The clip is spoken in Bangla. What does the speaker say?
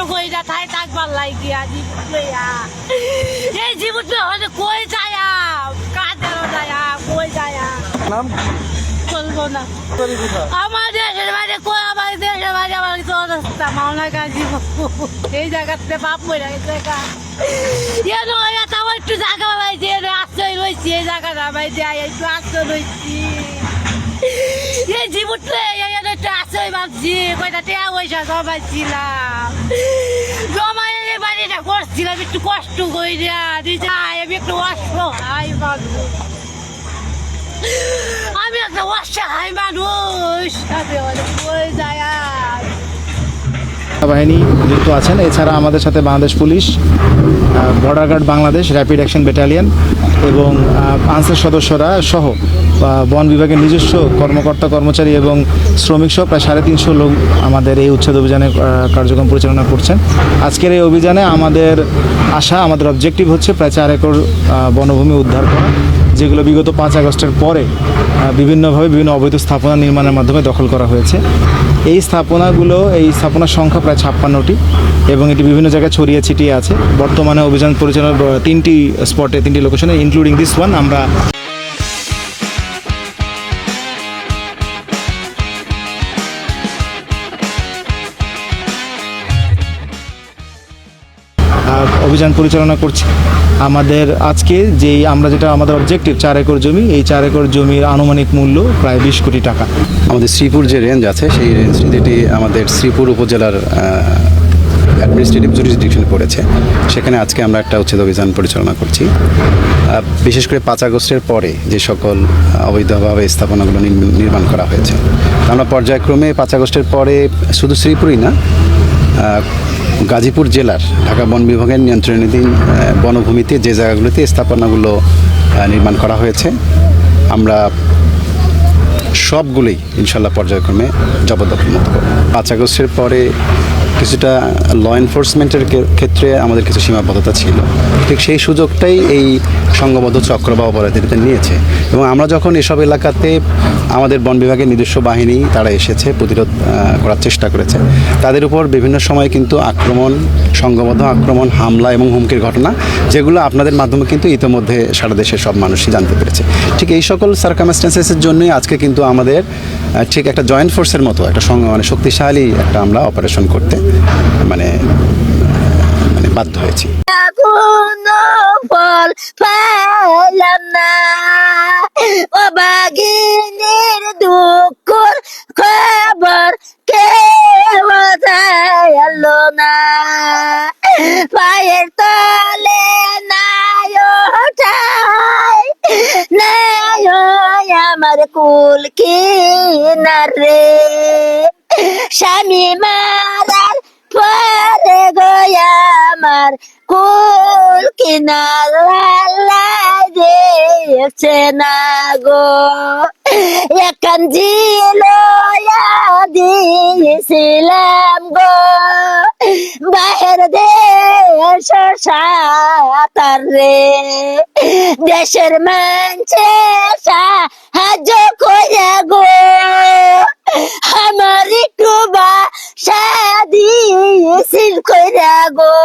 যা থাই থাকবার লাগিয়া জীবন লইয়া এই জীবন হলে কই যায়া কাজের যায়া কই যায়া নাম চলবো না আমার দেশের বাইরে কই আমার দেশের বাইরে আমার কিছু অবস্থা মাওনা কাজী এই জায়গাতে বাপ মরে গেছে গা এনো এটা আমার একটু জায়গা পাইছি আশ্রয় রয়েছি এই জায়গাটা পাইছি একটু আশ্রয় রয়েছি এই জীবনটা আশ্রয় ভাবছি, কয়টা টেয়া পয়সা জমাইছিলাম। জমাই বাড়িটা করছিলাম, একটু কষ্ট কইরা দিদা আমি একটু অসহায় মানুষ। আমি একটা অসহায় মানুষ। আমি অনেক যায় বাহিনী যুক্ত আছেন। এছাড়া আমাদের সাথে Bangladesh police border guard Bangladesh rapid action battalion এবং আনসার সদস্যরা সহ বন বিভাগের নিজস্ব কর্মকর্তা, কর্মচারী এবং শ্রমিক সহ প্রায় সাড়ে তিনশো লোক আমাদের এই উচ্ছেদ অভিযানে কার্যক্রম পরিচালনা করছেন। আজকের এই অভিযানে আমাদের আশা, আমাদের অবজেক্টিভ হচ্ছে প্রায় চার একর বনভূমি উদ্ধার করা। যেগুলো বিগত পাঁচ আগস্টের পরে বিভিন্নভাবে বিভিন্ন অবৈধ স্থাপনা নির্মাণের মাধ্যমে দখল করা হয়েছে। এই স্থাপনাগুলো, এই স্থাপনার সংখ্যা প্রায় ছাপ্পান্নটি এবং এটি বিভিন্ন জায়গায় ছড়িয়ে ছিটিয়ে আছে। বর্তমানে অভিযান পরিচালনার তিনটি স্পটে তিনটি লোকেশনে ইনক্লুডিং দিস ওয়ান আমরা অভিযান পরিচালনা করছি। আমাদের আজকে যেই আমরা যেটা আমাদের অবজেক্টিভ চার একর জমি, এই চার একর জমির আনুমানিক মূল্য প্রায় বিশ কোটি টাকা। আমাদের শ্রীপুর যে রেঞ্জ আছে, সেই রেঞ্জ যেটি আমাদের শ্রীপুর উপজেলার অ্যাডমিনিস্ট্রেটিভ জুরিসডিকশন পড়েছে, সেখানে আজকে আমরা একটা উচ্ছেদ অভিযান পরিচালনা করছি। বিশেষ করে পাঁচ আগস্টের পরে যে সকল অবৈধভাবে স্থাপনাগুলো নির্ম- নির্মাণ করা হয়েছে। আমরা পর্যায়ক্রমে পাঁচ আগস্টের পরে শুধু শ্রীপুরই না গাজীপুর জেলার ঢাকা বন বিভাগের নিয়ন্ত্রণাধীন বনভূমিতে যে জায়গাগুলোতে স্থাপনাগুলো নির্মাণ করা হয়েছে, আমরা সবগুলোই ইনশাল্লাহ পর্যায়ক্রমে জবরদখল মুক্ত করব। পাঁচ আগস্টের পরে কিছুটা ল এনফোর্সমেন্টের ক্ষেত্রে আমাদের কিছু সীমাবদ্ধতা ছিল। ঠিক সেই সুযোগটাই এই সংঘবদ্ধ চক্র বা অপরাধীরা নিয়েছে। এবং আমরা যখন এসব এলাকাতে আমাদের বন বিভাগের নিজস্ব বাহিনী তারা এসেছে, প্রতিরোধ করার চেষ্টা করেছে। তাদের উপর বিভিন্ন সময় কিন্তু আক্রমণ, সংঘবদ্ধ আক্রমণ, হামলা এবং হুমকির ঘটনা, যেগুলো আপনাদের মাধ্যমে কিন্তু ইতিমধ্যে সারা দেশের সব মানুষই জানতে পেরেছে। ঠিক এই সকল সার্কামস্টেন্সেসের জন্যই আজকে কিন্তু আমাদের ঠিক একটা জয়েন্ট ফোর্সের মতো, একটা মানে শক্তিশালী একটা আমরা অপারেশন করতে মানে মানে বাধ্য হয়েছি। ফল না, ও বাগিনীর পায়ের তলে নাই ওঠাই নাই আমার কুল কিনারে স্বামী মারার পরে গয়া আমার কুল কিনার দেখছে না গো। একান জিল দিয়েছিলাম গো। দেশ সাতার রে দেশের মানছে সাহায্য করে গো। আমার একটু বা সাদি সিল করে গো।